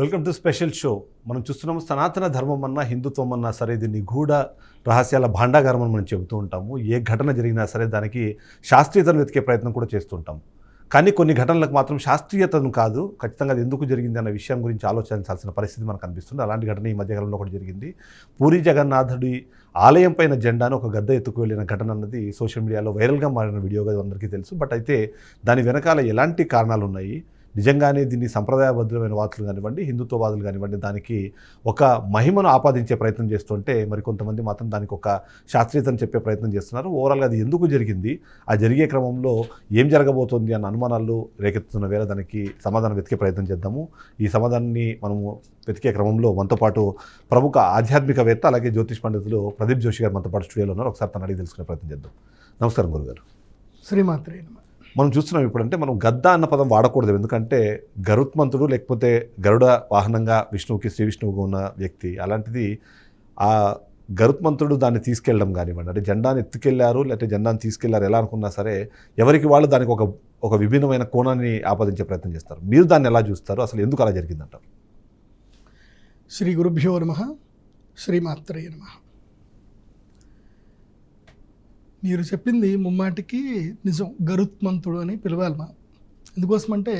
Welcome to special show. మనం చూస్తున్నాము సనాతన ధర్మం అన్నా హిందుత్వం అన్నా సరే ఇది నిగూఢ రహస్యాల భాండాగారం అని మనం చెబుతూ ఉంటాము. ఏ ఘటన జరిగినా సరే దానికి శాస్త్రీయతను వెతికే ప్రయత్నం కూడా చేస్తుంటాం కానీ కొన్ని ఘటనలకు మాత్రం శాస్త్రీయతను కాదు ఖచ్చితంగా అది ఎందుకు జరిగింది అన్న విషయం గురించి ఆలోచించాల్సిన పరిస్థితి మనకు అనిపిస్తుంది. అలాంటి ఘటన ఈ మధ్యకాలంలో ఒకటి జరిగింది. పూరి జగన్నాథుడి ఆలయం పైన జెండాను ఒక గద్ద ఎత్తుకు వెళ్ళిన ఘటన అన్నది సోషల్ మీడియాలో వైరల్గా మారిన వీడియోగా అందరికీ తెలుసు. బట్ అయితే దాని వెనకాల ఎలాంటి కారణాలు ఉన్నాయి నిజంగానే దీన్ని సంప్రదాయబద్ధమైన వాదులు కానివ్వండి హిందుత్వవాదులు కానివ్వండి దానికి ఒక మహిమను ఆపాదించే ప్రయత్నం చేస్తుంటే మరి కొంతమంది మాత్రం దానికి ఒక శాస్త్రీయతను చెప్పే ప్రయత్నం చేస్తున్నారు. ఓవరాల్గా అది ఎందుకు జరిగింది? ఆ జరిగే క్రమంలో ఏం జరగబోతోంది అన్న అనుమానాలు రేకెత్తుతున్న వేళ దానికి సమాధానం వెతికే ప్రయత్నం చేద్దాము. ఈ సమాధానాన్ని మనము వెతికే క్రమంలో మనతో పాటు ప్రముఖ ఆధ్యాత్మికవేత్త అలాగే జ్యోతిష్ పండితులు ప్రదీప్ జోషి గారు మనతో పాటు స్టూడియోలో ఉన్నారు. ఒకసారి తన అడిగి తెలుసుకునే ప్రయత్నం చేద్దాం. నమస్కారం గురుగారు. శ్రీమాత్రే నమ. మనం చూస్తున్నాం ఇప్పుడంటే మనం గద్ద అన్న పదం వాడకూడదు. ఎందుకంటే గరుత్మంతుడు లేకపోతే గరుడ వాహనంగా విష్ణువుకి శ్రీ విష్ణువుగా ఉన్న వ్యక్తి అలాంటిది ఆ గరుత్మంతుడు దాన్ని తీసుకెళ్ళడం కానివ్వండి. అంటే జెండాని ఎత్తుకెళ్ళారు లేకపోతే జెండాని తీసుకెళ్ళారు ఎలా అనుకున్నా సరే ఎవరికి వాళ్ళు దానికి ఒక ఒక విభిన్నమైన కోణాన్ని ఆపాదించే ప్రయత్నం చేస్తారు. మీరు దాన్ని ఎలా చూస్తారు? అసలు ఎందుకు అలా జరిగిందంటారు? శ్రీ గురుభ్యో నమ. శ్రీమాత్రే నమ. మీరు చెప్పింది ముమ్మాటికి నిజం గరుత్మంతుడు అని పిలవాలి మనం. ఎందుకోసమంటే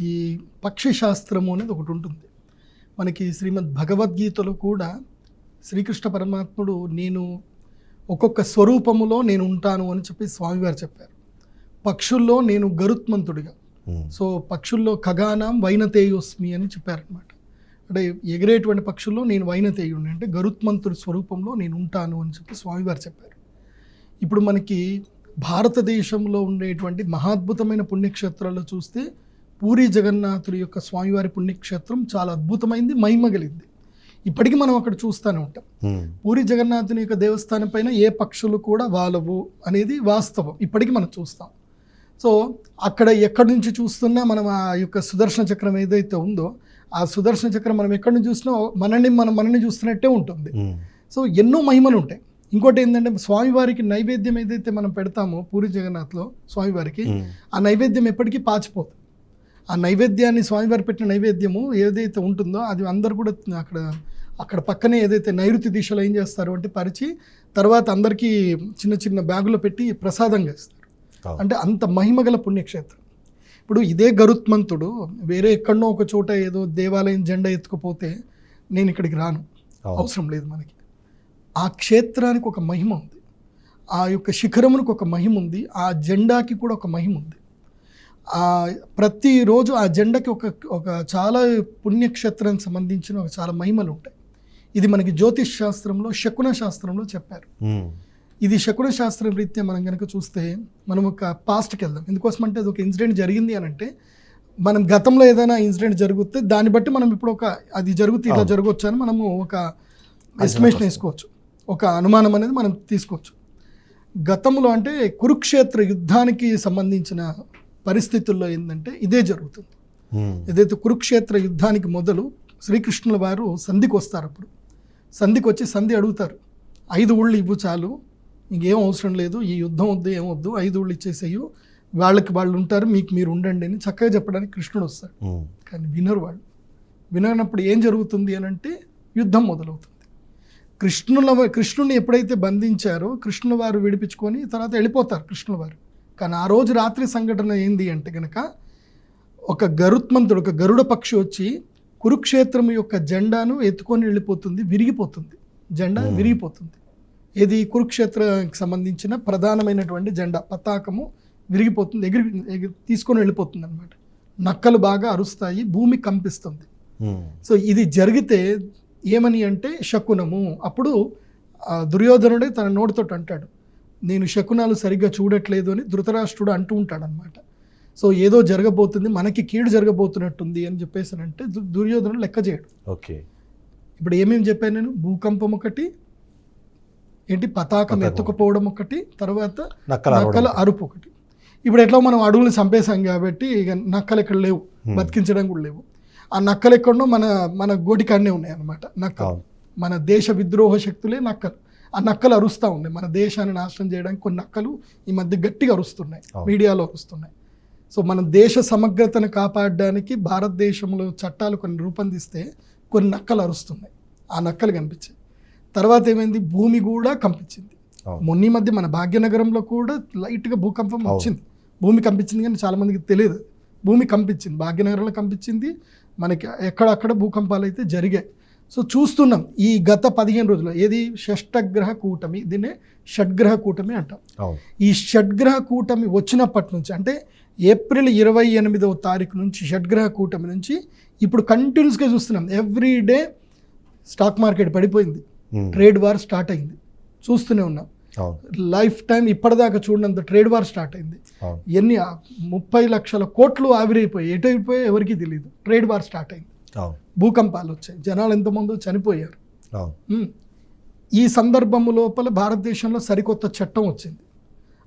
ఈ పక్షి శాస్త్రము అనేది ఒకటి ఉంటుంది. మనకి శ్రీమద్ భగవద్గీతలో కూడా శ్రీకృష్ణ పరమాత్ముడు నేను ఒక్కొక్క స్వరూపములో నేను ఉంటాను అని చెప్పి స్వామివారు చెప్పారు. పక్షుల్లో నేను గరుత్మంతుడిగా. సో పక్షుల్లో ఖగానాం వైనతేయోస్మి అని చెప్పారనమాట అంటే ఎగిరేటువంటి పక్షుల్లో నేను వైనతేయుడిని అంటే గరుత్మంతుడి స్వరూపంలో నేను ఉంటాను అని చెప్పి స్వామివారు చెప్పారు. ఇప్పుడు మనకి భారతదేశంలో ఉండేటువంటి మహాద్భుతమైన పుణ్యక్షేత్రాల్లో చూస్తే పూరి జగన్నాథుడి యొక్క స్వామివారి పుణ్యక్షేత్రం చాలా అద్భుతమైంది మహిమగలింది ఇప్పటికీ మనం అక్కడ చూస్తూనే ఉంటాం. పూరి జగన్నాథుని యొక్క దేవస్థానం పైన ఏ పక్షులు కూడా వాలవు అనేది వాస్తవం. ఇప్పటికీ మనం చూస్తాం. సో అక్కడ ఎక్కడి నుంచి చూస్తున్నా మనం ఆ యొక్క సుదర్శన చక్రం ఏదైతే ఉందో ఆ సుదర్శన చక్రం మనం ఎక్కడి నుంచి చూసినా మనల్ని మనం మనల్ని చూస్తున్నట్టే ఉంటుంది. సో ఎన్నో మహిమలు ఉంటాయి ఇంకోటి ఏంటంటే స్వామివారికి నైవేద్యం ఏదైతే మనం పెడతామో పూరి జగన్నాథ్లో స్వామివారికి ఆ నైవేద్యం ఎప్పటికీ పాచిపోదు. ఆ నైవేద్యాన్ని స్వామివారి పెట్టిన నైవేద్యము ఏదైతే ఉంటుందో అది అందరు కూడా అక్కడ అక్కడ పక్కనే ఏదైతే నైరుతి దిశలో ఏం చేస్తారు అంటే పరిచి తర్వాత అందరికీ చిన్న చిన్న బ్యాగులో పెట్టి ప్రసాదంగా ఇస్తారు. అంటే అంత మహిమగల పుణ్యక్షేత్రం. ఇప్పుడు ఇదే గరుత్మంతుడు వేరే ఎక్కడనో ఒక చోట ఏదో దేవాలయం జెండా ఎత్తుకుపోతే నేను ఇక్కడికి రాను. అవసరం లేదు మనకి. ఆ క్షేత్రానికి ఒక మహిమ ఉంది. ఆ యొక్క శిఖరమునికి ఒక మహిమ ఉంది. ఆ జెండాకి కూడా ఒక మహిమ ఉంది. ఆ ప్రతిరోజు ఆ జెండాకి ఒక ఒక చాలా పుణ్యక్షేత్రానికి సంబంధించిన ఒక చాలా మహిమలు ఉంటాయి. ఇది మనకి జ్యోతిష్ శాస్త్రంలో శకున శాస్త్రంలో చెప్పారు. ఇది శకున శాస్త్రం రీత్యా మనం కనుక చూస్తే మనం ఒక పాస్ట్కి వెళ్దాం. ఎందుకోసం అంటే అది ఒక ఇన్సిడెంట్ జరిగింది అని అంటే మనం గతంలో ఏదైనా ఇన్సిడెంట్ జరిగితే దాన్ని బట్టి మనం ఇప్పుడు ఒక అది జరుగుతుంది ఇలా. జరగవచ్చు అని మనము ఒక ఎస్టిమేషన్ వేసుకోవచ్చు. ఒక అనుమానం అనేది మనం తీసుకోవచ్చు. గతంలో అంటే కురుక్షేత్ర యుద్ధానికి సంబంధించిన పరిస్థితుల్లో ఏంటంటే ఇదే జరుగుతుంది. ఏదైతే కురుక్షేత్ర యుద్ధానికి మొదలు శ్రీకృష్ణుల వారు సంధికి వస్తారు అప్పుడు. సంధికి వచ్చి సంధి అడుగుతారు. ఐదు ఊళ్ళు ఇవ్వు చాలు. ఇంకేం అవసరం లేదు. ఈ యుద్ధం వద్దు ఏం వద్దు. ఐదు ఊళ్ళు ఇచ్చేసేయు. వాళ్ళకి వాళ్ళు ఉంటారు. మీకు మీరు ఉండండి అని చక్కగా చెప్పడానికి కృష్ణుడు వస్తాడు. కానీ వినరు వాళ్ళు. విననప్పుడు ఏం జరుగుతుంది అని అంటే యుద్ధం మొదలవుతుంది. కృష్ణుల కృష్ణుని ఎప్పుడైతే బంధించారో కృష్ణుల వారు విడిపించుకొని తర్వాత వెళ్ళిపోతారు కృష్ణుల వారు. కానీ ఆ రోజు రాత్రి సంఘటన ఏంది అంటే కనుక ఒక గరుత్మంతుడు ఒక గరుడ పక్షి వచ్చి కురుక్షేత్రం యొక్క జెండాను ఎత్తుకొని వెళ్ళిపోతుంది విరిగిపోతుంది. జెండా. విరిగిపోతుంది. ఇది కురుక్షేత్రానికి సంబంధించిన ప్రధానమైనటువంటి జెండా పతాకము విరిగిపోతుంది ఎగిరి ఎగిరి తీసుకొని వెళ్ళిపోతుంది అనమాట నక్కలు బాగా అరుస్తాయి భూమి కంపిస్తుంది. సో ఇది జరిగితే ఏమని అంటే శకునము. అప్పుడు దుర్యోధనుడే తన నోటితో అంటాడు నేను శకునాలు సరిగ్గా చూడట్లేదు అని ధృతరాష్ట్రుడు అంటూ ఉంటాడు అనమాట సో ఏదో జరగబోతుంది మనకి కీడు జరగబోతున్నట్టుంది అని చెప్పేసి అంటే దుర్యోధనుడు లెక్క చేయడు. ఓకే. ఇప్పుడు ఏమేమి చెప్పాను నేను? భూకంపం ఒకటి ఏంటి? పతాకం ఎత్తుకుపోవడం ఒకటి తర్వాత నక్కల అరుపు ఒకటి. ఇప్పుడు ఎట్లా మనం అడవులు చంపేశాం కాబట్టి ఇక నక్కలు ఇక్కడ లేవు. బతికించడం కూడా లేవు. ఆ నక్కలు ఎక్కడో మన మన గోటికాడనే ఉన్నాయి అన్నమాట నక్కలు. మన దేశ విద్రోహ శక్తులే నక్కలు. ఆ నక్కలు అరుస్తూ ఉన్నాయి. మన దేశాన్ని నాశనం చేయడానికి కొన్ని నక్కలు ఈ మధ్య గట్టిగా అరుస్తున్నాయి. మీడియాలో అరుస్తున్నాయి. సో మన దేశ సమగ్రతను కాపాడడానికి భారతదేశంలో చట్టాలు కొన్ని రూపొందిస్తే కొన్ని నక్కలు అరుస్తున్నాయి. ఆ నక్కలు కనిపించాయి. తర్వాత ఏమైంది? భూమి కూడా కంపించింది. మొన్న మధ్య మన భాగ్యనగరంలో కూడా లైట్గా భూకంపం. వచ్చింది. భూమి కంపించింది కానీ చాలా మందికి తెలియదు. భూమి కంపించింది భాగ్యనగరంలో కంపించింది. మనకి ఎక్కడక్కడ భూకంపాలు అయితే జరిగాయి. సో చూస్తున్నాం ఈ గత పదిహేను రోజులు ఏది? షష్టగ్రహ కూటమి దీన్నే షడ్గ్రహ కూటమి అంటాం. ఈ షడ్గ్రహ కూటమి వచ్చినప్పటి నుంచి అంటే ఏప్రిల్ ఇరవై ఎనిమిదవ తారీఖు నుంచి షడ్గ్రహ కూటమి నుంచి ఇప్పుడు కంటిన్యూస్గా చూస్తున్నాం. ఎవ్రీ డే స్టాక్ మార్కెట్ పడిపోయింది. ట్రేడ్ వార్ స్టార్ట్ అయింది. చూస్తూనే ఉన్నాం. లైఫ్ టైం ఇప్పటిదాకా చూడనంత ట్రేడ్ వార్ స్టార్ట్ అయింది. ఎన్ని ముప్పై లక్షల కోట్లు ఆవిరైపోయి ఎటు అయిపోయి ఎవరికి తెలియదు ట్రేడ్ వార్ స్టార్ట్ అయింది. భూకంపాలు వచ్చాయి. జనాలు ఎంతమందో చనిపోయారు. ఈ సందర్భము లోపల భారతదేశంలో సరికొత్త చట్టం వచ్చింది.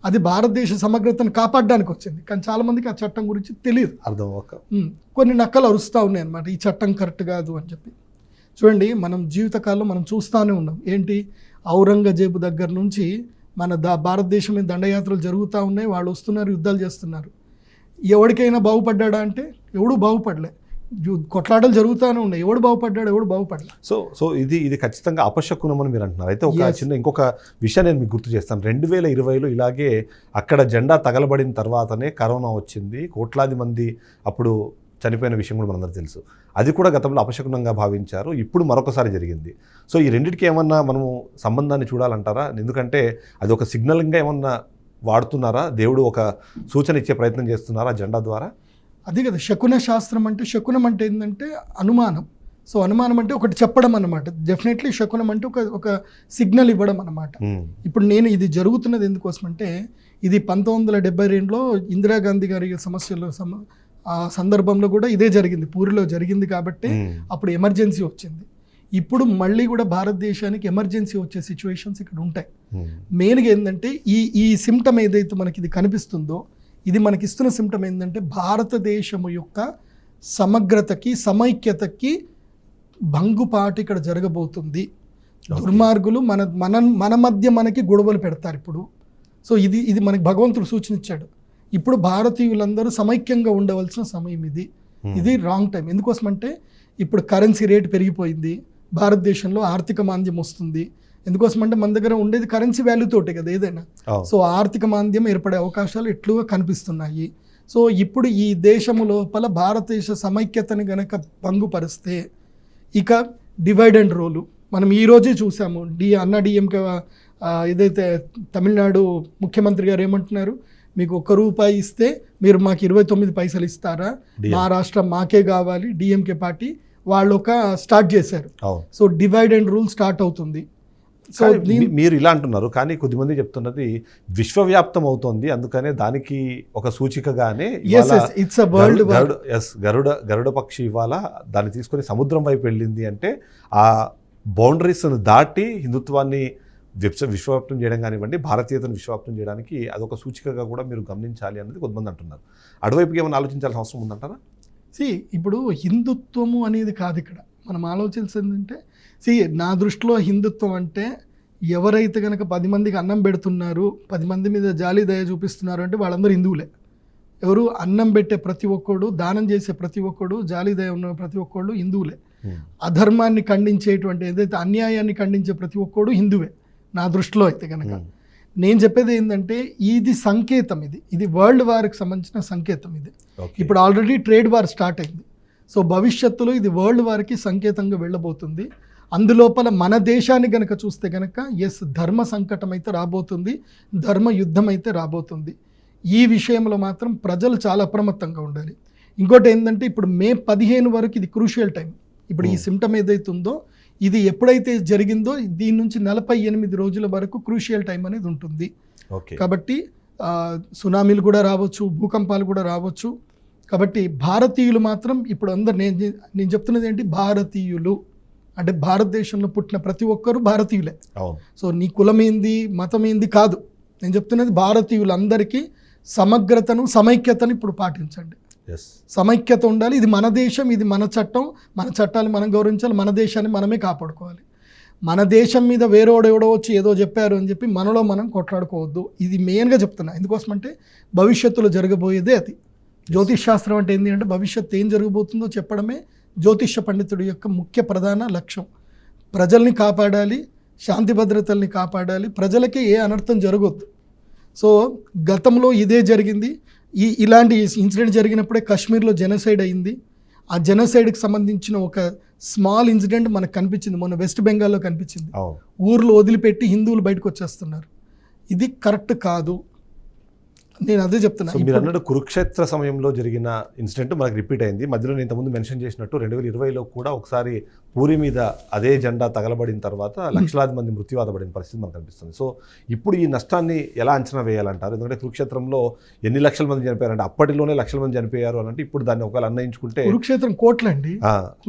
అది భారతదేశ సమగ్రతను కాపాడడానికి వచ్చింది. కానీ చాలామందికి ఆ చట్టం గురించి తెలియదు అర్థం ఒక. కొన్ని నక్కలు అరుస్తూ ఉన్నాయి అనమాట ఈ చట్టం కరెక్ట్ కాదు అని చెప్పి. చూడండి మనం జీవితకాలంలో మనం చూస్తూనే ఉన్నాం. ఏంటి? ఔరంగజేబు దగ్గర నుంచి మన దా భారతదేశం మీద దండయాత్రలు జరుగుతూ ఉన్నాయి వాళ్ళు వస్తున్నారు యుద్ధాలు చేస్తున్నారు. ఎవరికైనా బాగుపడ్డాడా అంటే ఎవడు బాగుపడలే. కొట్లాటలు జరుగుతూనే ఉన్నాయి. ఎవడు బాగుపడ్డాడు ఎవడు బాగుపడలే. సో సో ఇది ఇది ఖచ్చితంగా అపశకునం అని మీరు అంటున్నారు. అయితే ఒక. చిన్న ఇంకొక విషయాన్ని నేను మీకు గుర్తు చేస్తాను. రెండు వేల ఇరవైలో ఇలాగే అక్కడ జెండా తగలబడిన తర్వాతనే కరోనా వచ్చింది. కోట్లాది మంది అప్పుడు చనిపోయిన విషయం కూడా మనందరూ తెలుసు. అది కూడా గతంలో అపశకునంగా భావించారు. ఇప్పుడు మరొకసారి జరిగింది. సో ఈ రెండింటికి ఏమన్నా మనము సంబంధాన్ని చూడాలంటారా? ఎందుకంటే అది ఒక సిగ్నలింగ్గా ఏమన్నా వాడుతున్నారా? దేవుడు ఒక సూచన ఇచ్చే ప్రయత్నం చేస్తున్నారా జెండా ద్వారా? అది కదా శకున శాస్త్రం అంటే శకునం అంటే ఏంటంటే అనుమానం. సో అనుమానం అంటే ఒకటి చెప్పడం అన్నమాట. డెఫినెట్లీ శకునం అంటే ఒక ఒక సిగ్నల్ ఇవ్వడం అన్నమాట. ఉమ్, ఇప్పుడు నేను ఇది జరుగుతున్నది ఎందుకోసం అంటే ఇది పంతొమ్మిది వందల డెబ్బై రెండులో ఇందిరాగాంధీ గారి సమస్యలు సమ ఆ సందర్భంలో కూడా ఇదే జరిగింది. పూరిలో జరిగింది కాబట్టి అప్పుడు ఎమర్జెన్సీ వచ్చింది. ఇప్పుడు మళ్ళీ కూడా భారతదేశానికి ఎమర్జెన్సీ వచ్చే సిచ్యువేషన్స్ ఇక్కడ ఉంటాయి. మెయిన్గా ఏంటంటే ఈ ఈ సిమ్టమ్ ఏదైతే మనకి ఇది కనిపిస్తుందో ఇది మనకి ఇస్తున్న సిమ్టమ్ ఏంటంటే భారతదేశము యొక్క సమగ్రతకి సమైక్యతకి భంగుపాటు ఇక్కడ జరగబోతుంది. దుర్మార్గులు మన మన మన మధ్య మనకి గొడవలు పెడతారు ఇప్పుడు. సో ఇది ఇది మనకి భగవంతుడు సూచన ఇచ్చాడు ఇప్పుడు భారతీయులందరూ సమైక్యంగా ఉండవలసిన సమయం ఇది. ఉమ్. ఇది రాంగ్ టైం ఎందుకోసం అంటే ఇప్పుడు కరెన్సీ రేట్ పెరిగిపోయింది. భారతదేశంలో ఆర్థిక మాంద్యం వస్తుంది. ఎందుకోసం అంటే మన దగ్గర ఉండేది కరెన్సీ వాల్యూ తోటే కదా ఏదైనా. సో ఆర్థిక మాంద్యం ఏర్పడే అవకాశాలు ఎట్లుగా కనిపిస్తున్నాయి. సో ఇప్పుడు ఈ దేశము లోపల భారతదేశ సమైక్యతని గనక భంగుపరిస్తే ఇక డివైడ్ అండ్ రోలు మనం ఈ రోజే చూసాము. డి అన్న డిఎంకే ఏదైతే తమిళనాడు ముఖ్యమంత్రి గారు ఏమంటున్నారు? మీకు ఒక్క రూపాయి ఇస్తే మీరు మాకు ఇరవై తొమ్మిది పైసలు ఇస్తారా. మా రాష్ట్రం మాకే కావాలి డిఎంకే పార్టీ వాళ్ళు ఒక స్టార్ట్ చేశారు. So divide and rule start అవుతుంది. సో మీరు ఇలా అంటున్నారు కానీ కొద్దిమంది చెప్తున్నది విశ్వవ్యాప్తం అవుతోంది అందుకనే దానికి ఒక సూచికగానే ఇట్స్ వరల్డ్ గరుడ- గరుడ ఎస్ గరుడ గరుడ పక్షి ఇవాళ దాన్ని తీసుకొని సముద్రం వైపు వెళ్ళింది అంటే ఆ బౌండరీస్ను దాటి హిందుత్వాన్ని విశ్వ విశ్వవ్యాప్తం చేయడం కానివ్వండి భారతీయతను విశ్వవ్యాప్తం చేయడానికి అదొక సూచికగా కూడా మీరు గమనించాలి అనేది కొంతమంది అంటున్నారు. అటువైపుకి ఏమైనా ఆలోచించాల్సిన అవసరం ఉందంటారా? సి ఇప్పుడు హిందుత్వము అనేది కాదు ఇక్కడ. మనం ఆలోచించింది ఏంటంటే సి నా దృష్టిలో హిందుత్వం అంటే ఎవరైతే కనుక పది మందికి అన్నం పెడుతున్నారు పది మంది మీద జాలి దయ చూపిస్తున్నారు అంటే వాళ్ళందరూ హిందువులే. ఎవరు అన్నం పెట్టే ప్రతి ఒక్కడు దానం చేసే ప్రతి ఒక్కడు జాలి దయ ఉన్న ప్రతి ఒక్కడు హిందువులే. అధర్మాన్ని ఖండించేటువంటి ఏదైతే అన్యాయాన్ని ఖండించే ప్రతి ఒక్కడు హిందువే. నా దృష్టిలో అయితే కనుక. నేను చెప్పేది ఏంటంటే ఇది సంకేతం ఇది. ఇది వరల్డ్ వార్కి సంబంధించిన సంకేతం ఇది. ఇప్పుడు ఆల్రెడీ ట్రేడ్ వార్ స్టార్ట్ అయింది. సో భవిష్యత్తులో ఇది వరల్డ్ వార్కి సంకేతంగా వెళ్ళబోతుంది. అందులోపల మన దేశాన్ని గనక చూస్తే గనక ఎస్ ధర్మ సంకటం అయితే రాబోతుంది ధర్మ యుద్ధం అయితే రాబోతుంది. ఈ విషయంలో మాత్రం ప్రజలు చాలా అప్రమత్తంగా ఉండాలి. ఇంకోటి ఏంటంటే ఇప్పుడు మే పదిహేను వరకు ఇది క్రూషియల్ టైం ఇప్పుడు ఈ. సిమ్టమ్ ఏదైతే ఉందో ఇది ఎప్పుడైతే జరిగిందో దీని నుంచి నలభై ఎనిమిది రోజుల వరకు క్రూషియల్ టైం అనేది ఉంటుంది. ఓకే. కాబట్టి సునామీలు కూడా రావచ్చు భూకంపాలు కూడా రావచ్చు. కాబట్టి భారతీయులు మాత్రం ఇప్పుడు అందరు నేను నేను చెప్తున్నది ఏంటి? భారతీయులు. అంటే భారతదేశంలో పుట్టిన ప్రతి ఒక్కరూ భారతీయులే. సో నీ కులం ఏంది మతం ఏంది కాదు. నేను చెప్తున్నది భారతీయులందరికీ సమగ్రతను సమైక్యతను ఇప్పుడు పాటించండి. సమైక్యత ఉండాలి. ఇది మన దేశం ఇది మన చట్టం. మన చట్టాలు మనం గౌరవించాలి. మన దేశాన్ని మనమే కాపాడుకోవాలి. మన దేశం మీద వేరేవాడు ఎవడో వచ్చి ఏదో చెప్పారు అని చెప్పి మనలో మనం కొట్లాడుకోవద్దు. ఇది మెయిన్గా చెప్తున్నా. ఎందుకోసం అంటే భవిష్యత్తులో జరగబోయేదే అది. జ్యోతిష్ శాస్త్రం అంటే ఏంటి అంటే భవిష్యత్తు ఏం జరగబోతుందో చెప్పడమే జ్యోతిష పండితుడి యొక్క ముఖ్య ప్రధాన లక్ష్యం. ప్రజల్ని కాపాడాలి శాంతి భద్రతల్ని కాపాడాలి. ప్రజలకి ఏ అనర్థం జరగద్దు. సో గతంలో ఇదే జరిగింది. ఈ ఇలాంటి ఇన్సిడెంట్ జరిగినప్పుడే కాశ్మీర్లో జెనసైడ్ అయింది. ఆ జెనసైడ్కి సంబంధించిన ఒక స్మాల్ ఇన్సిడెంట్ మనకు కనిపించింది. మొన్న వెస్ట్ బెంగాల్లో కనిపించింది. ఊర్లో వదిలిపెట్టి హిందువులు బయటకు వచ్చేస్తున్నారు. ఇది కరెక్ట్ కాదు. నేను అదే చెప్తున్నా. సో మీరు అన్నట్టు కురుక్షేత్ర సమయంలో జరిగిన ఇన్సిడెంట్ మనకు రిపీట్ అయింది. మధ్యలో నేను ఇంతకుముందు మెన్షన్ చేసినట్టు రెండు వేల ఇరవైలో కూడా ఒకసారి పూరి మీద అదే జెండా తగలబడిన తర్వాత లక్షలాది మంది మృత్యువాదపడిన పరిస్థితి మనకు కనిపిస్తుంది. సో ఇప్పుడు ఈ నష్టాన్ని ఎలా అంచనా వేయాలంటారు? ఎందుకంటే కురుక్షేత్రంలో ఎన్ని లక్షల మంది చనిపోయారంటే అప్పటిలోనే లక్షల మంది చనిపోయారు అని అంటే ఇప్పుడు దాన్ని ఒకవేళ అన్నయించుకుంటే కురుక్షేత్రం కోట్లండి.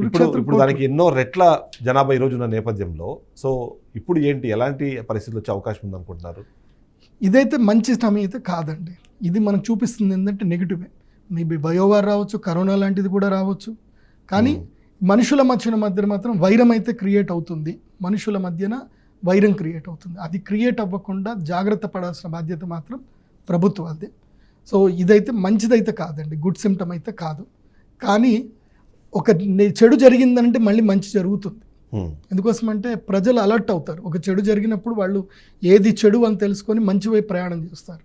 ఇప్పుడు ఇప్పుడు దానికి ఎన్నో రెట్ల జనాభా ఈ రోజు ఉన్న నేపథ్యంలో. సో ఇప్పుడు ఏంటి? ఎలాంటి పరిస్థితులు వచ్చే అవకాశం ఉంది అనుకుంటున్నారు ఇదైతే మంచి సమయం అయితే కాదండి. ఇది మనకు చూపిస్తుంది ఏంటంటే నెగిటివే మేబీ బయోవార్ రావచ్చు కరోనా లాంటిది కూడా రావచ్చు. కానీ మనుషుల మధ్యన మధ్యన మాత్రం వైరం అయితే క్రియేట్ అవుతుంది. మనుషుల మధ్యన వైరం క్రియేట్ అవుతుంది. అది క్రియేట్ అవ్వకుండా జాగ్రత్త పడాల్సిన బాధ్యత మాత్రం ప్రభుత్వాదే సో ఇదైతే మంచిదైతే కాదండి. గుడ్ సిమ్టమ్ అయితే కాదు. కానీ ఒక చెడు జరిగిందంటే మళ్ళీ మంచి జరుగుతుంది. హ్మ్. ఎందుకోసం అంటే ప్రజలు అలర్ట్ అవుతారు. ఒక చెడు జరిగినప్పుడు వాళ్ళు ఏది చెడు అని తెలుసుకొని మంచి వైపు ప్రయాణం చేస్తారు.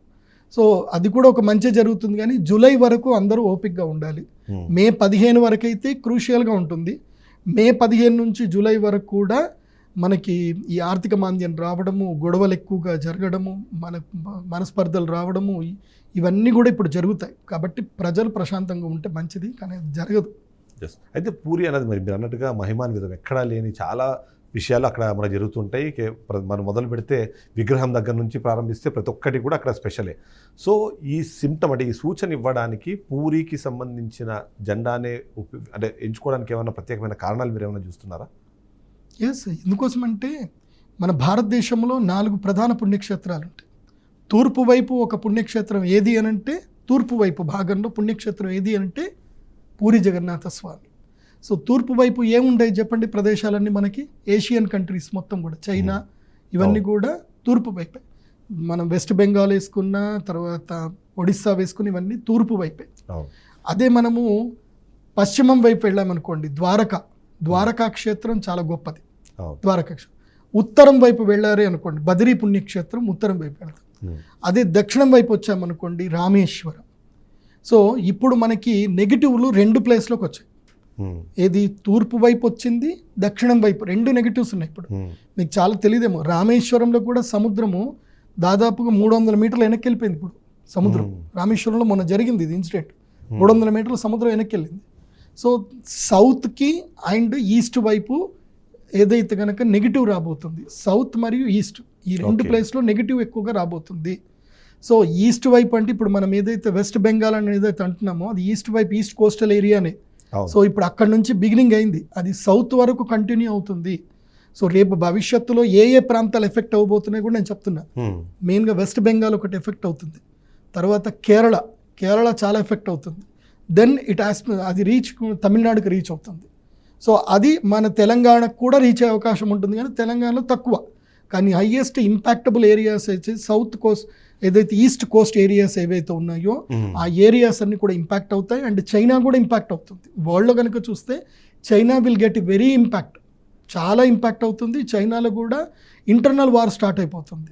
సో అది కూడా ఒక మంచి జరుగుతుంది కానీ జూలై వరకు అందరూ ఓపిక్గా ఉండాలి. హ్మ్. మే పదిహేను వరకు అయితే క్రూషియల్గా ఉంటుంది. మే పదిహేను నుంచి జూలై వరకు కూడా మనకి ఈ ఆర్థిక మాంద్యం రావడము గొడవలు ఎక్కువగా జరగడము మన మనస్పర్ధలు రావడము ఇవన్నీ కూడా ఇప్పుడు జరుగుతాయి. కాబట్టి ప్రజలు ప్రశాంతంగా ఉంటే మంచిది కానీ అది జరగదు. ఎస్ అయితే పూరి అనేది మరి మీరు అన్నట్టుగా మహిమాన్వితం. ఎక్కడా లేని చాలా విషయాలు అక్కడ మన జరుగుతుంటాయి. మనం మొదలు పెడితే విగ్రహం దగ్గర నుంచి ప్రారంభిస్తే ప్రతి ఒక్కటి కూడా అక్కడ స్పెషలే. సో ఈ సిమ్టమ్ అంటే ఈ సూచన ఇవ్వడానికి పూరికి సంబంధించిన జెండానే అంటే ఎంచుకోవడానికి ఏమైనా ప్రత్యేకమైన కారణాలు మీరు ఏమైనా చూస్తున్నారా? ఎస్ ఎందుకోసం అంటే మన భారతదేశంలో నాలుగు ప్రధాన పుణ్యక్షేత్రాలు ఉంటాయి. తూర్పు వైపు ఒక పుణ్యక్షేత్రం ఏది అనంటే తూర్పు వైపు భాగంలో పుణ్యక్షేత్రం ఏది అంటే పూరి జగన్నాథ స్వామి. సో తూర్పు వైపు ఏముంటాయి చెప్పండి ప్రదేశాలన్నీ మనకి? ఏషియన్ కంట్రీస్ మొత్తం కూడా. చైనా ఇవన్నీ కూడా తూర్పు వైపే. మనం వెస్ట్ బెంగాల్ వేసుకున్న తర్వాత ఒడిస్సా వేసుకుని ఇవన్నీ తూర్పు వైపే. అవును అదే మనము పశ్చిమం వైపు వెళ్ళామనుకోండి ద్వారక. ద్వారకా క్షేత్రం చాలా గొప్పది. అవును ద్వారకా క్షేత్రం ఉత్తరం వైపు వెళ్ళారే అనుకోండి బదిరీ పుణ్యక్షేత్రం ఉత్తరం వైపు వెళ్తాం. హ్మ్. అదే దక్షిణం వైపు వచ్చామనుకోండి రామేశ్వరం. సో ఇప్పుడు మనకి నెగిటివ్లు రెండు ప్లేస్లోకి వచ్చాయి. ఏది తూర్పు వైపు వచ్చింది దక్షిణం వైపు రెండు నెగిటివ్స్ ఉన్నాయి ఇప్పుడు. మీకు చాలా తెలియదేమో రామేశ్వరంలో కూడా సముద్రము దాదాపుగా మూడు వందల మీటర్లు వెనక్కి వెళ్ళిపోయింది ఇప్పుడు సముద్రం. రామేశ్వరంలో మొన్న జరిగింది ఇది ఇన్సిడెంట్ మూడు వందల మీటర్ల సముద్రం వెనక్కి వెళ్ళింది సో సౌత్కి అండ్ ఈస్ట్ వైపు ఏదైతే కనుక నెగిటివ్ రాబోతుంది సౌత్ మరియు ఈస్ట్ ఈ రెండు. ప్లేస్లో నెగిటివ్ ఎక్కువగా రాబోతుంది సో ఈస్ట్ వైపు అంటే ఇప్పుడు మనం ఏదైతే వెస్ట్ బెంగాల్ అని ఏదైతే అంటున్నామో అది ఈస్ట్ వైపు ఈస్ట్ కోస్టల్ ఏరియానే సో ఇప్పుడు అక్కడ నుంచి బిగినింగ్ అయింది. అది సౌత్ వరకు కంటిన్యూ అవుతుంది. సో రేపు భవిష్యత్తులో ఏ ఏ ప్రాంతాలు ఎఫెక్ట్ అవ్వబోతున్నాయి కూడా నేను చెప్తున్నా. మెయిన్గా వెస్ట్ బెంగాల్ ఒకటి ఎఫెక్ట్ అవుతుంది. తర్వాత కేరళ. కేరళ చాలా ఎఫెక్ట్ అవుతుంది. దెన్ ఇట్ యాస్ అది రీచ్ తమిళనాడుకి రీచ్ అవుతుంది. సో అది మన తెలంగాణకు కూడా రీచ్ అయ్యే అవకాశం ఉంటుంది. కానీ తెలంగాణలో తక్కువ. కానీ హయ్యెస్ట్ ఇంపాక్టబుల్ ఏరియాస్ అయితే సౌత్ కోస్ట్ ఏదైతే ఈస్ట్ కోస్ట్ ఏరియాస్ ఏవైతే ఉన్నాయో. ఆ ఏరియాస్ అన్ని కూడా ఇంపాక్ట్ అవుతాయి. అండ్ చైనా కూడా ఇంపాక్ట్ అవుతుంది. వరల్డ్లో కనుక చూస్తే China will get very impact చాలా ఇంపాక్ట్ అవుతుంది. చైనాలో కూడా ఇంటర్నల్ వార్ స్టార్ట్ అయిపోతుంది.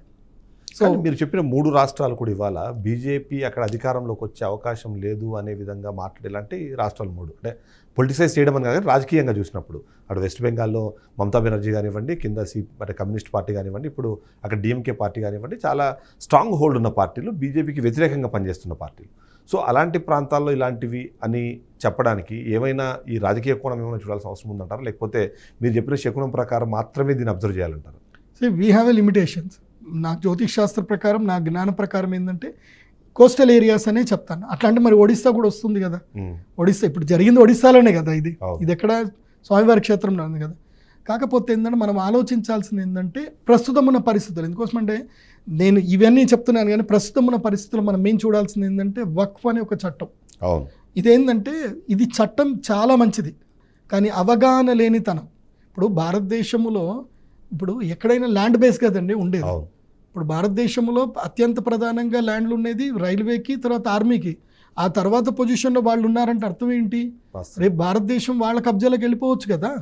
సో మీరు చెప్పిన మూడు రాష్ట్రాలు కూడా ఇవాళ బీజేపీ అక్కడ అధికారంలోకి వచ్చే అవకాశం లేదు అనే విధంగా మాట్లాడేలాంటి రాష్ట్రాలు మూడు. అంటే పొలిటిసైజ్ చేయడం అని కాదు రాజకీయంగా చూసినప్పుడు. అటు వెస్ట్ బెంగాల్లో మమతా బెనర్జీ కానివ్వండి కింద సి అంటే కమ్యూనిస్ట్ పార్టీ కానివ్వండి ఇప్పుడు అక్కడ డిఎంకే పార్టీ కానివ్వండి చాలా స్ట్రాంగ్ హోల్డ్ ఉన్న పార్టీలు బీజేపీకి వ్యతిరేకంగా పనిచేస్తున్న పార్టీలు. సో అలాంటి ప్రాంతాల్లో ఇలాంటివి అని చెప్పడానికి ఏమైనా ఈ రాజకీయ కోణం ఏమైనా చూడాల్సిన అవసరం ఉందంటారా? లేకపోతే మీరు చెప్పిన శకునం ప్రకారం మాత్రమే దీన్ని అబ్జర్వ్ చేయాలంటారు? So we have a limitations నా జ్యోతిష్ శాస్త్ర ప్రకారం నా జ్ఞాన ప్రకారం ఏంటంటే కోస్టల్ ఏరియాస్ అనే చెప్తాను. అట్లాంటి మరి ఒడిస్సా కూడా వస్తుంది కదా. ఒడిస్సా ఇప్పుడు జరిగింది ఒడిస్సాలోనే కదా ఇది. ఇది ఎక్కడ స్వామివారి క్షేత్రంలో ఉంది కదా. కాకపోతే ఏంటంటే మనం ఆలోచించాల్సింది ఏంటంటే ప్రస్తుతం ఉన్న పరిస్థితులు. ఎందుకోసం అంటే నేను ఇవన్నీ చెప్తున్నాను కానీ ప్రస్తుతం ఉన్న పరిస్థితుల్లో మనం ఏం చూడాల్సింది ఏంటంటే వక్ఫ్ అనే ఒక చట్టం. ఇదేంటంటే ఇది చట్టం చాలా మంచిది. కానీ అవగాహన లేనితనం. ఇప్పుడు భారతదేశంలో ఇప్పుడు ఎక్కడైనా ల్యాండ్ బేస్ కదండి ఉండేది. ఇప్పుడు భారతదేశంలో అత్యంత ప్రధానంగా ల్యాండ్లు ఉండేది రైల్వేకి తర్వాత ఆర్మీకి. ఆ తర్వాత పొజిషన్లో వాళ్ళు ఉన్నారంటే అర్థం ఏంటి. రేపు భారతదేశం వాళ్ళ కబ్జాలకు వెళ్ళిపోవచ్చు కదా?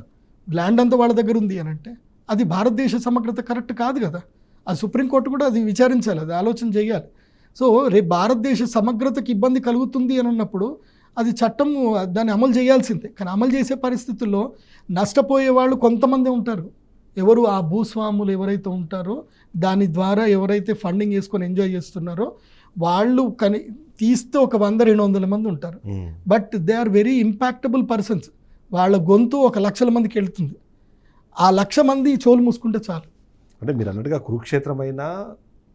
ల్యాండ్ అంతా వాళ్ళ దగ్గర ఉంది అని అంటే. అది భారతదేశ సమగ్రత కరెక్ట్ కాదు కదా? ఆ సుప్రీంకోర్టు కూడా అది విచారించాలి అది ఆలోచన చేయాలి. సో రేపు భారతదేశ సమగ్రతకి ఇబ్బంది కలుగుతుంది అని అన్నప్పుడు అది చట్టం దాన్ని అమలు చేయాల్సిందే. కానీ అమలు చేసే పరిస్థితుల్లో నష్టపోయే వాళ్ళు కొంతమంది ఉంటారు. ఎవరు ఆ భూస్వాములు ఎవరైతే ఉంటారో దాని ద్వారా ఎవరైతే ఫండింగ్ వేసుకొని ఎంజాయ్ చేస్తున్నారో వాళ్ళు కని తీస్తే ఒక వంద రెండు వందల మంది ఉంటారు. But they are very impactable persons వాళ్ళ గొంతు ఒక లక్షల మందికి వెళ్తుంది. ఆ లక్ష మంది చెవులు మూసుకుంటే చాలు. అంటే మీరు అన్నట్టుగా కురుక్షేత్రమైన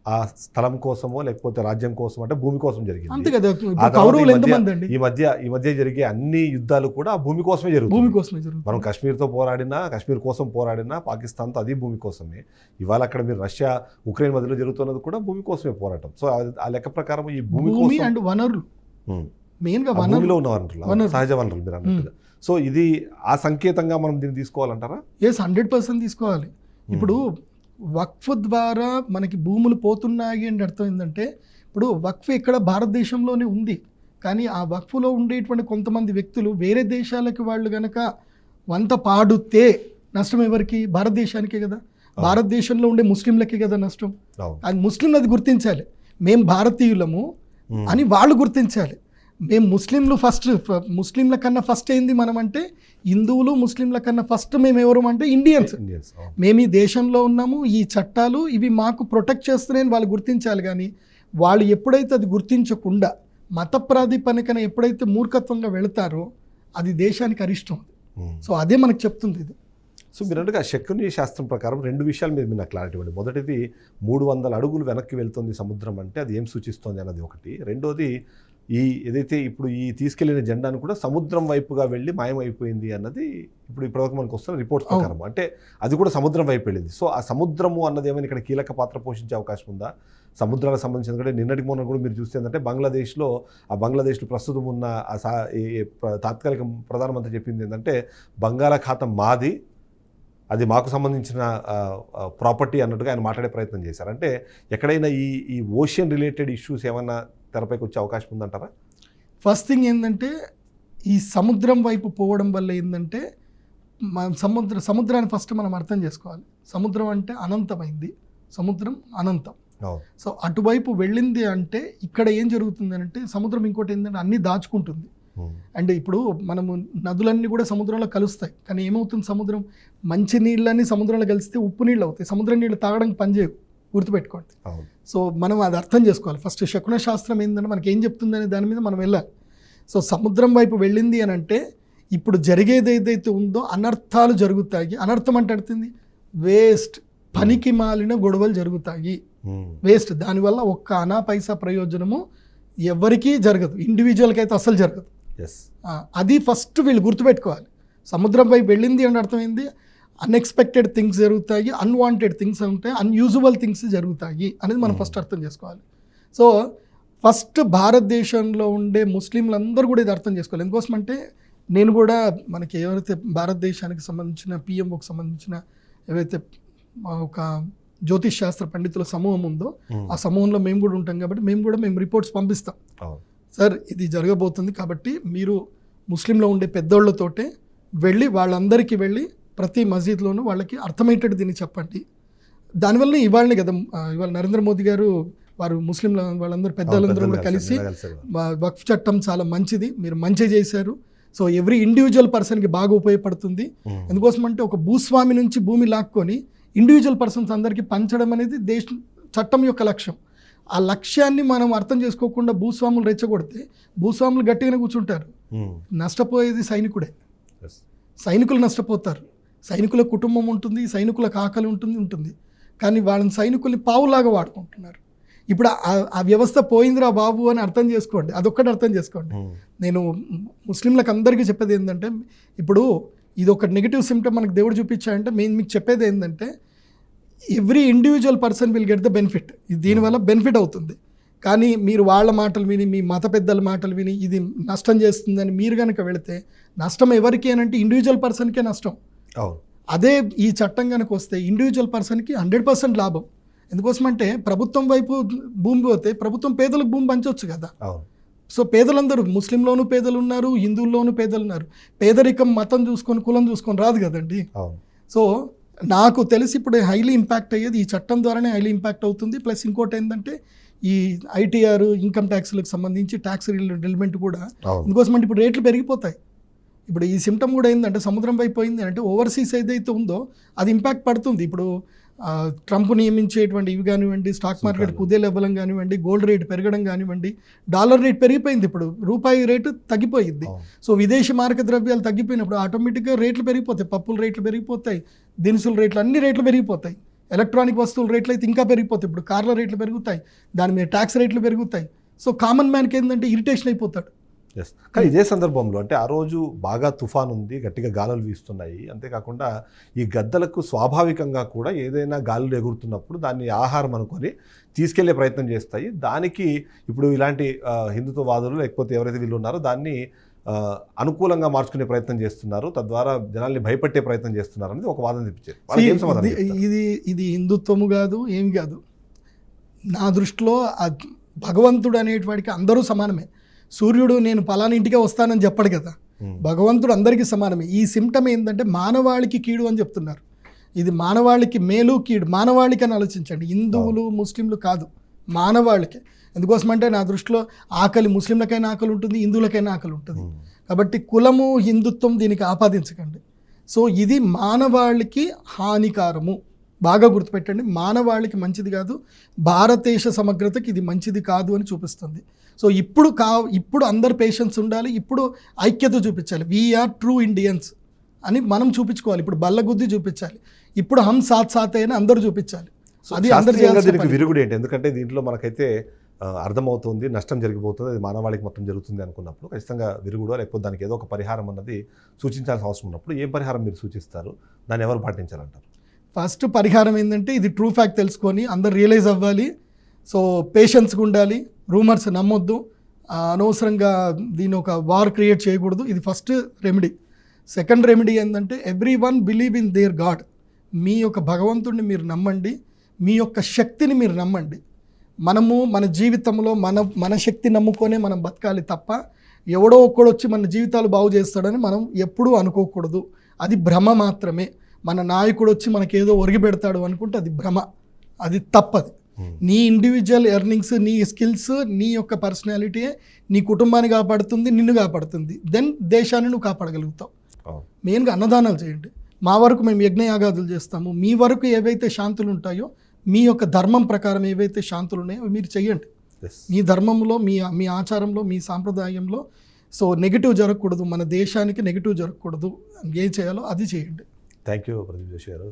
ఆ స్థలం కోసమో లేకపోతే రాజ్యం కోసం అంటే భూమి కోసం అంతే జరిగింది కదా ఈ మధ్య- ఈ మధ్య జరిగే అన్ని యుద్ధాలు కూడా భూమి కోసమే భూమి జరుగుతుంది కోసమే మనం జరుగుతుంది కాశ్మీర్తో పోరాడినా కాశ్మీర్ కోసం పోరాడినా పాకిస్తాన్తో అది భూమి కోసమే. ఇవాళ అక్కడ మీరు రష్యా ఉక్రెయిన్ మధ్యలో జరుగుతున్నది కూడా భూమి కోసమే పోరాటం. సో ఆ- లెక్క ప్రకారం ఈ భూమి భూమి కోసం అండ్ వనరులు. ఉమ్. మెయిన్గా ఆ వనరులు. ఉన్న వనరులు వనరులు. సహజ వనరులు మీరు అన్నట్టుగా. సో ఇది ఆ సంకేతంగా మనం దీన్ని తీసుకోవాలంటారా? ఎస్ హండ్రెడ్ పర్సెంట్ తీసుకోవాలి. ఇప్పుడు వక్ఫ్ ద్వారా మనకి భూములు పోతున్నాయి అంటే అర్థం ఏంటంటే ఇప్పుడు వక్ఫ్ ఇక్కడ భారతదేశంలోనే ఉంది. కానీ ఆ వక్ఫ్లో ఉండేటువంటి కొంతమంది వ్యక్తులు వేరే దేశాలకి వాళ్ళు గనక వంత పాడుతే నష్టం ఎవరికి? భారతదేశానికే కదా. భారతదేశంలో ఉండే ముస్లింలకే కదా నష్టం. అది ముస్లింలు అది గుర్తించాలి. మేము భారతీయులము. అని వాళ్ళు గుర్తించాలి. మేము ముస్లింలు ఫస్ట్ ముస్లింల కన్నా ఫస్ట్ ఏంది మనం అంటే హిందువులు ముస్లింల కన్నా ఫస్ట్ మేము ఎవరు అంటే ఇండియన్స్. ఇండియన్స్. మేము ఈ దేశంలో ఉన్నాము ఈ చట్టాలు ఇవి మాకు ప్రొటెక్ట్ చేస్తున్నాయని వాళ్ళు గుర్తించాలి కానీ వాళ్ళు ఎప్పుడైతే అది గుర్తించకుండా మత ప్రాతిపదికన ఎప్పుడైతే మూర్ఖత్వంగా వెళతారో అది దేశానికి అరిష్టం ఉమ్. సో అదే మనకు చెప్తుంది ఇది. సో మీరు అన్నట్టుగా శకుని శాస్త్రం ప్రకారం రెండు విషయాల మీద మీరు నాకు క్లారిటీ ఇవ్వండి. మొదటిది మూడు వందల అడుగులు వెనక్కి వెళ్తుంది సముద్రం అంటే అది ఏం సూచిస్తోంది అన్నది ఒకటి. రెండోది ఈ ఏదైతే ఇప్పుడు ఈ తీసుకెళ్ళిన జెండాను కూడా సముద్రం వైపుగా వెళ్ళి మాయమైపోయింది అన్నది ఇప్పుడు ఇప్పటివరకు మనకు వస్తున్న రిపోర్ట్స్. ప్రకారం. అంటే అది కూడా సముద్రం వైపు వెళ్ళింది. సో ఆ సముద్రము అన్నది ఏమైనా ఇక్కడ కీలక పాత్ర పోషించే అవకాశం ఉందా? సముద్రాలకు సంబంధించిన ఎందుకంటే నిన్నటికి మొన్న కూడా మీరు చూస్తే ఏంటంటే బంగ్లాదేశ్లో ఆ బంగ్లాదేశ్లో ప్రస్తుతం ఉన్న ఆ సా తాత్కాలిక ప్రధానమంత్రి చెప్పింది ఏంటంటే బంగాళాఖాతం మాది అది మాకు సంబంధించిన ప్రాపర్టీ అన్నట్టుగా ఆయన మాట్లాడే ప్రయత్నం చేశారు. అంటే ఎక్కడైనా ఈ ఈ ఓషియన్ రిలేటెడ్ ఇష్యూస్ ఏమన్నా తెరపైకి వచ్చే అవకాశం ఉందంటారా? ఫస్ట్ థింగ్ ఏంటంటే ఈ సముద్రం వైపు పోవడం వల్ల ఏంటంటే మన సముద్ర సముద్రాన్ని ఫస్ట్ మనం అర్థం చేసుకోవాలి. సముద్రం అంటే అనంతమైంది. సముద్రం అనంతం. సో అటువైపు వెళ్ళింది అంటే ఇక్కడ ఏం జరుగుతుంది అంటే సముద్రం ఇంకోటి ఏంటంటే అన్నీ దాచుకుంటుంది. అండ్ ఇప్పుడు మనము నదులన్నీ కూడా సముద్రంలో కలుస్తాయి. కానీ ఏమవుతుంది సముద్రం? మంచి నీళ్ళన్నీ సముద్రంలో కలిస్తే ఉప్పు నీళ్ళు అవుతాయి. సముద్రం నీళ్ళు తాగడానికి పనిచేయవు. గుర్తుపెట్టుకోండి. సో మనం అది అర్థం చేసుకోవాలి. ఫస్ట్ శకున శాస్త్రం ఏంటంటే మనకి ఏం చెప్తుంది అనే దాని మీద మనం వెళ్ళాలి. సో సముద్రం వైపు వెళ్ళింది అని అంటే ఇప్పుడు జరిగేది ఏదైతే ఉందో అనర్థాలు జరుగుతాయి. అనర్థం అంటే అర్థంది వేస్ట్ పనికి మాలిన గొడవలు జరుగుతాయి. ఉమ్. వేస్ట్. దానివల్ల ఒక్క అనా పైసా ప్రయోజనము ఎవరికీ జరగదు. ఇండివిజువల్కి అయితే అసలు జరగదు అది ఫస్ట్ వీళ్ళు గుర్తుపెట్టుకోవాలి. సముద్రం వైపు వెళ్ళింది అని అర్థమైంది అన్ఎక్స్పెక్టెడ్ థింగ్స్ జరుగుతాయి అన్వాంటెడ్ థింగ్స్ ఉంటాయి అన్యూజువల్ థింగ్స్ జరుగుతాయి అనేది మనం Hmm. ఫస్ట్ అర్థం చేసుకోవాలి సో ఫస్ట్ భారతదేశంలో ఉండే ముస్లింలందరూ కూడా ఇది అర్థం చేసుకోవాలి ఎందుకోసం అంటే నేను కూడా మనకి ఎవరైతే భారతదేశానికి సంబంధించిన పిఎంఓకి సంబంధించిన ఏవైతే ఒక జ్యోతిష్ శాస్త్ర పండితుల సమూహం ఉందో ఉమ్. ఆ సమూహంలో మేము కూడా ఉంటాం కాబట్టి మేము కూడా మేము రిపోర్ట్స్ పంపిస్తాం సార్ ఇది జరగబోతుంది కాబట్టి మీరు ముస్లింలో ఉండే పెద్దోళ్ళతోటే వెళ్ళి వాళ్ళందరికీ వెళ్ళి ప్రతి మసీద్లోనూ వాళ్ళకి అర్థమయ్యేటట్టు దీన్ని చెప్పండి. దానివల్ల ఇవాళనే కదా ఇవాళ నరేంద్ర మోదీ గారు వారు ముస్లింల వాళ్ళందరూ పెద్దలందరూ కూడా కలిసి వక్ఫ్ చట్టం చాలా మంచిది మీరు మంచి చేశారు. సో ఎవ్రీ ఇండివిజువల్ పర్సన్కి బాగా ఉపయోగపడుతుంది. ఎందుకోసం అంటే ఒక భూస్వామి నుంచి భూమి లాక్కొని ఇండివిజువల్ పర్సన్స్ అందరికీ పంచడం అనేది దేశ చట్టం యొక్క లక్ష్యం. ఆ లక్ష్యాన్ని మనం అర్థం చేసుకోకుండా భూస్వాములు రెచ్చగొడితే భూస్వాములు గట్టిగానే కూర్చుంటారు. నష్టపోయేది సైనికుడే. సైనికులు నష్టపోతారు. సైనికుల కుటుంబం ఉంటుంది సైనికులకు ఆకలి ఉంటుంది ఉంటుంది. కానీ వాళ్ళని సైనికుల్ని పావులాగా వాడుకుంటున్నారు. ఇప్పుడు ఆ- వ్యవస్థ పోయిందిరా బాబు అని అర్థం చేసుకోండి. అదొక్కటి అర్థం చేసుకోండి. నేను ముస్లింలకు అందరికీ చెప్పేది ఏంటంటే ఇప్పుడు ఇది ఒక నెగిటివ్ సిమ్టమ్ మనకు దేవుడు చూపించాడంటే మేము మీకు చెప్పేది ఏంటంటే every individual person will get the benefit దీనివల్ల బెనిఫిట్ అవుతుంది. కానీ మీరు వాళ్ళ మాటలు విని మీ మత పెద్దల మాటలు విని ఇది నష్టం చేస్తుందని మీరు కనుక వెళితే నష్టం ఎవరికి అని అంటే ఇండివిజువల్ పర్సన్కే నష్టం. అదే ఈ చట్టం కనుక వస్తే ఇండివిజువల్ పర్సన్కి హండ్రెడ్ పర్సెంట్ లాభం. ఎందుకోసం అంటే ప్రభుత్వం వైపు భూమి పోతే ప్రభుత్వం పేదలకు భూమి పంచవచ్చు కదా. సో పేదలందరూ ముస్లింలోనూ పేదలు ఉన్నారు హిందువుల్లోనూ పేదలు ఉన్నారు పేదరికం మతం చూసుకొని కులం చూసుకొని రాదు కదండి. సో నాకు తెలిసి ఇప్పుడు హైలీ ఇంపాక్ట్ అయ్యేది ఈ చట్టం ద్వారానే హైలీ ఇంపాక్ట్ అవుతుంది. ప్లస్ ఇంకోటి ఏంటంటే ఈ ఐటీఆర్ ఇన్కమ్ ట్యాక్స్లకు సంబంధించి ట్యాక్స్ రిలిమెంట్ కూడా ఇందుకోసం అంటే ఇప్పుడు రేట్లు పెరిగిపోతాయి. ఇప్పుడు ఈ సిమ్టమ్ కూడా ఏంటంటే సముద్రం వైపు పోయింది అంటే ఓవర్సీస్ ఏదైతే ఉందో అది ఇంపాక్ట్ పడుతుంది. ఇప్పుడు ట్రంప్ నియమించేటువంటి ఇవి కానివ్వండి స్టాక్ మార్కెట్ సుంకాలు. కుదే లెవెలం కానివ్వండి గోల్డ్ రేట్ పెరగడం కానివ్వండి డాలర్ రేట్ పెరిగిపోయింది ఇప్పుడు. రూపాయి రేటు తగ్గిపోయింది. సో విదేశీ మారక ద్రవ్యాలు తగ్గిపోయినప్పుడు ఆటోమేటిక్గా రేట్లు పెరిగిపోతాయి. పప్పుల రేట్లు పెరిగిపోతాయి. దినుసుల రేట్లు అన్ని రేట్లు పెరిగిపోతాయి. ఎలక్ట్రానిక్ వస్తువుల రేట్లు అయితే ఇంకా పెరిగిపోతాయి. ఇప్పుడు కార్ల రేట్లు పెరుగుతాయి. దాని మీద ట్యాక్స్ రేట్లు పెరుగుతాయి. సో కామన్ మ్యాన్కి ఏంటంటే ఇరిటేషన్ అయిపోతాడు. ఎస్ కానీ ఇదే సందర్భంలో అంటే ఆ రోజు బాగా తుఫాన్ ఉంది గట్టిగా గాలులు వీస్తున్నాయి. అంతేకాకుండా ఈ గద్దలకు స్వాభావికంగా కూడా ఏదైనా గాలులు ఎగురుతున్నప్పుడు దాన్ని ఆహారం అనుకొని తీసుకెళ్ళే ప్రయత్నం చేస్తాయి. దానికి ఇప్పుడు ఇలాంటి హిందుత్వవాదులు లేకపోతే ఎవరైతే వీళ్ళు ఉన్నారో దాన్ని అనుకూలంగా మార్చుకునే ప్రయత్నం చేస్తున్నారు. తద్వారా జనాల్ని భయపెట్టే ప్రయత్నం చేస్తున్నారు అనేది ఒక వాదన తెప్పించారు. ఇది? ఇది హిందుత్వము కాదు ఏమి కాదు. నా దృష్టిలో భగవంతుడు అనేటివాడికి అందరూ సమానమే. సూర్యుడు నేను పలానా ఇంటికే వస్తానని చెప్పడు కదా. భగవంతుడు అందరికీ సమానమే. ఈ సిమ్టమ్ ఏంటంటే మానవాళికి కీడు అని చెప్తున్నారు. ఇది మానవాళికి మేలు కీడు మానవాళికి అని ఆలోచించండి. హిందువులు ముస్లింలు కాదు. మానవాళికి. ఎందుకోసమంటే నా దృష్టిలో ఆకలి ముస్లింలకైనా ఆకలి ఉంటుంది హిందువులకైనా ఆకలి ఉంటుంది. కాబట్టి కులము హిందుత్వం దీనికి ఆపాదించకండి. సో ఇది మానవాళికి హానికారము. బాగా గుర్తుపెట్టండి మానవాళికి మంచిది కాదు భారతదేశ సమగ్రతకి ఇది మంచిది కాదు అని చూపిస్తుంది. సో ఇప్పుడు కా ఇప్పుడు అందరు పేషెన్స్ ఉండాలి ఇప్పుడు ఐక్యత చూపించాలి. వీఆర్ ట్రూ ఇండియన్స్ అని మనం చూపించుకోవాలి ఇప్పుడు బల్లగుద్ది చూపించాలి ఇప్పుడు హమ్ సాత్ సాత్ అయినా అందరూ చూపించాలి. అది అందరు దీనికి. విరుగుడు ఏంటి? ఎందుకంటే దీంట్లో మనకైతే అర్థమవుతుంది నష్టం జరిగిపోతుంది అది మానవాళికి మొత్తం జరుగుతుంది అనుకున్నప్పుడు ఖచ్చితంగా విరుగుడు లేకపోతే దానికి ఏదో ఒక పరిహారం అన్నది సూచించాల్సిన అవసరం ఉన్నప్పుడు ఏం పరిహారం మీరు సూచిస్తారు? దాన్ని ఎవరు పాటించాలంటారు? ఫస్ట్ పరిహారం ఏంటంటే ఇది ట్రూ ఫ్యాక్ట్ తెలుసుకొని అందరు రియలైజ్ అవ్వాలి. సో పేషెన్స్గా ఉండాలి. రూమర్స్ నమ్మొద్దు. అనవసరంగా దీని ఒక వార్ క్రియేట్ చేయకూడదు. ఇది ఫస్ట్ రెమెడీ సెకండ్ రెమెడీ ఏంటంటే every one believe in their god మీ యొక్క భగవంతుడిని మీరు నమ్మండి. మీ యొక్క శక్తిని మీరు నమ్మండి. మనము మన జీవితంలో మన మన శక్తి నమ్ముకొనే మనం బతకాలి తప్ప ఎవడో ఒక్కడు వచ్చి మన జీవితాలు బాగు చేస్తాడని మనం ఎప్పుడూ అనుకోకూడదు. అది భ్రమ మాత్రమే. మన నాయకుడు వచ్చి మనకేదో ఒరిగి పెడతాడు అనుకుంటే అది భ్రమ. అది తప్పది. నీ ఇండివిజువల్ ఎర్నింగ్స్ నీ స్కిల్స్ నీ యొక్క పర్సనాలిటీ నీ కుటుంబాన్ని కాపాడుతుంది నిన్ను కాపాడుతుంది. దెన్ దేశాన్ని నువ్వు కాపాడగలుగుతావు. మెయిన్గా అన్నదానాలు చేయండి. మా వరకు మేము యజ్ఞయాగాదులు చేస్తాము. మీ వరకు ఏవైతే శాంతులు ఉంటాయో మీ యొక్క ధర్మం ప్రకారం ఏవైతే శాంతులు ఉన్నాయో మీరు చెయ్యండి. మీ ధర్మంలో మీ మీ ఆచారంలో మీ సాంప్రదాయంలో సో నెగిటివ్ జరగకూడదు. మన దేశానికి నెగిటివ్ జరగకూడదు. ఏం చేయాలో అది చేయండి. థ్యాంక్ యూ ప్రదీప్ జోషి గారు.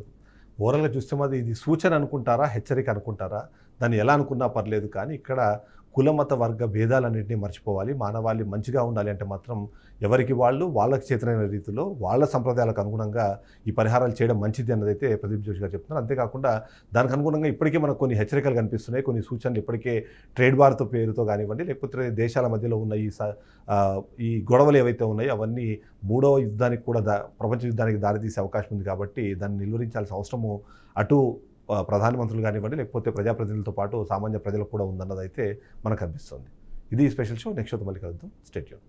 ఓవరాల్గా చూస్తే మాది ఇది సూచన అనుకుంటారా? హెచ్చరిక అనుకుంటారా? దాన్ని ఎలా అనుకున్నా పర్లేదు కానీ ఇక్కడ కులమత వర్గ భేదాలన్నింటినీ మర్చిపోవాలి మానవాళి మంచిగా ఉండాలి అంటే మాత్రం ఎవరికి వాళ్ళు వాళ్ళకి చేతనైన రీతిలో వాళ్ళ సంప్రదాయాలకు అనుగుణంగా ఈ పరిహారాలు చేయడం మంచిది అన్నదైతే ప్రదీప్ జోషి గారు చెప్తున్నారు. అంతేకాకుండా దానికి అనుగుణంగా ఇప్పటికే మనకు కొన్ని హెచ్చరికలు కనిపిస్తున్నాయి. కొన్ని సూచనలు ఇప్పటికే ట్రేడ్ వార్తో పేరుతో కానివ్వండి లేకపోతే దేశాల మధ్యలో ఉన్న ఈ స- ఈ గొడవలు ఏవైతే ఉన్నాయో అవన్నీ మూడవ యుద్ధానికి కూడా దా ప్రపంచ యుద్ధానికి దారితీసే అవకాశం ఉంది కాబట్టి దాన్ని నిలువరించాల్సిన అవసరము అటు ప్రధానమంత్రులు కానివ్వండి లేకపోతే ప్రజాప్రతినిధులతో పాటు సామాన్య ప్రజలకు కూడా ఉందన్నదైతే మనకు అనిపిస్తుంది. ఇది స్పెషల్ షో. నెక్స్ట్ షోతో మళ్ళీ కలుద్దాం. స్టేట్యూన్